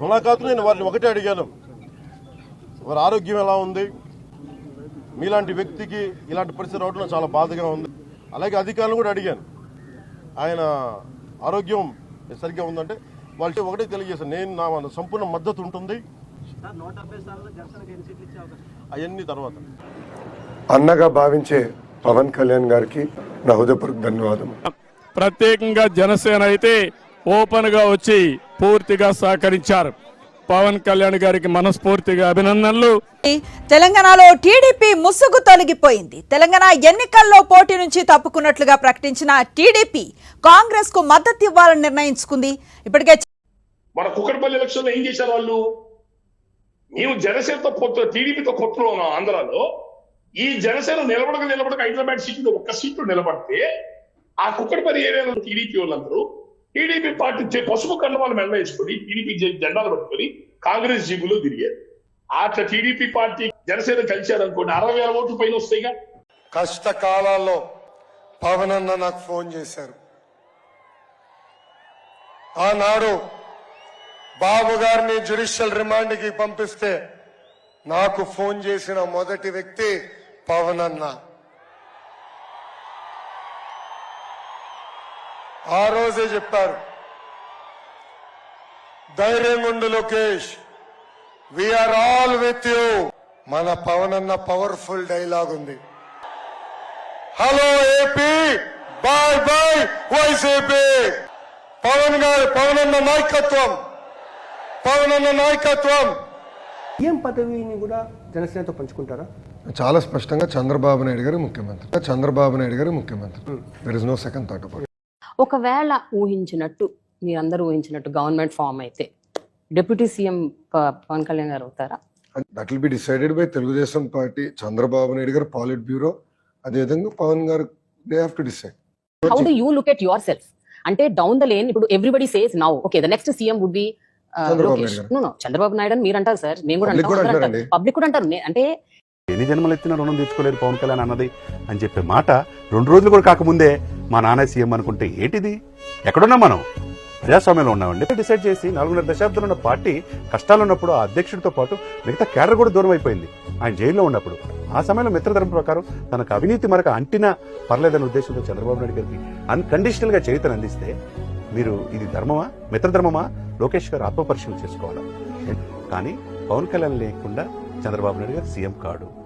ములాఖాతు నేను వారిని ఒకటే అడిగాను. వారి ఆరోగ్యం ఎలా ఉంది? మీలాంటి వ్యక్తికి ఇలాంటి పరిస్థితి రావడం చాలా బాధగా ఉంది. అలాగే అధికారులు కూడా అడిగాను. ఆయన ఆరోగ్యం సరిగ్గా ఉందంటే వాళ్ళు ఒకటే తెలియజేశాను. నేను నా సంపూర్ణ మద్దతు ఉంటుంది. అవన్నీ తర్వాత. అన్నగా భావించే పవన్ కళ్యాణ్ గారికి నా హృదయపూర్వక ధన్యవాదం ప్రత్యేకంగా జనసేన అయితే ఓపెన్గా వచ్చి పూర్తిగా సహకరించారు. పవన్ కళ్యాణ్ గారికి మనస్ఫూర్తిగా అభినందనలు. తెలంగాణలో టీడీపీ ముసుగు తొలగిపోయింది. తెలంగాణ ఎన్నికల్లో పోటీ నుంచి తప్పుకున్నట్లుగా ప్రకటించిన టీడీపీ కాంగ్రెస్కు మద్దతు ఇవ్వాలని నిర్ణయించుకుంది. ఇప్పటికే మన కుక్కడపల్లి ఎలక్షన్లో ఏం చేశారు వాళ్ళు? మేము జనసేనతో పొత్తు టీడీపీతో పొత్తులో ఉన్నాం ఆంధ్రాలో. ఈ జనసేన నిలబడక నిలబడక హైదరాబాద్ సీట్లో ఒక్క సీట్లు నిలబడితే ఆ కుక్కడపల్లి ఏరియాలో టీడీపీ వాళ్ళందరూ టీడీపీ పార్టీ చే- పసుపు కండవాళ్ళు మెల్ల వేసుకుని టీడీపీ జెండాలు పట్టుకొని కాంగ్రెస్ జీబులో తిరిగారు. అట్లా టీడీపీ పార్టీ జనసేన కలిశారనుకోండి అరవై వేల ఓట్లు పైన వస్తాయిగా. కష్టకాలాల్లో పవన్ అన్న నాకు ఫోన్ చేశారు. ఆనాడు బాబు గారిని జ్యుడిషియల్ రిమాండ్కి పంపిస్తే నాకు ఫోన్ చేసిన మొదటి వ్యక్తి పవన్ అన్న. ఆ రోజే చెప్పారు. ధైర్యంగా ఉండు Lokesh. We are all with you Pavan అన్న పవర్ఫుల్ డైలాగ్ ఉంది. Hello AP bye bye YCP Pavan గారు పవన్ అన్న నాయకత్వం. పవన్ అన్న నాయకత్వం. సీఎం పదవిని కూడా జనసేనతో పంచుకుంటారా? చాలా స్పష్టంగా చంద్రబాబు నాయుడు గారు ముఖ్యమంత్రి. చంద్రబాబు నాయుడు గారు ముఖ్యమంత్రి. There is no second thought about ఒకవేళ ఊహించినట్టు మీరందరూ ఊహించినట్టు గవర్నమెంట్ ఫామ్ అయితే డిప్యూటీ సీఎం ప- పవన్ కళ్యాణ్ గారు అవుతారా? That will be decided by Telugu Desam party Chandrababu Naidu గారు పాలిట్ బ్యూరో అదేవిధంగా పవన్ గారు they have to decide how do you look at yourself అంటే డౌన్ ద లేన్ ఇప్పుడు everybody says now okay the next CM would be Chandrababu Naidu గారు. No no Chandrababu Naidu అని మీరు అంటారు sir మేము కూడా. పబ్లిక్ కూడా అంటారు. అంటే ఎన్ని జన్మలు ఎత్తిన రుణం తెచ్చుకోలేరు పవన్ కళ్యాణ్ అన్నది అని చెప్పే మాట రెండు రోజులు కూడా కాకముందే మా నాన్న సీఎం అనుకుంటే ఏంటిది? ఎక్కడున్నాం మనం? ప్రజాస్వామ్యంలో ఉన్నామండి. డిసైడ్ చేసి నాలుగున్నర దశాబ్దాలు ఉన్న పార్టీ కష్టాలు ఉన్నప్పుడు ఆ అధ్యక్షుడితో పాటు మిగతా కేడర్ కూడా దూరం అయిపోయింది. ఆయన జైల్లో ఉన్నప్పుడు. ఆ సమయంలో మిత్రధర్మ ప్రకారం తనకు అవినీతి మరక అంటినా పర్లేదనే ఉద్దేశంతో చంద్రబాబు నాయుడు గారికి అన్కండిషనల్గా చేతను అందిస్తే మీరు ఇది ధర్మమా? మిత్రధర్మమా? లోకేష్ గారు ఆత్మపరిశీలన చేసుకోవాలి? కానీ పవన్ కళ్యాణ్ లేకుండా చంద్రబాబు నాయుడు గారు సీఎం కాడు.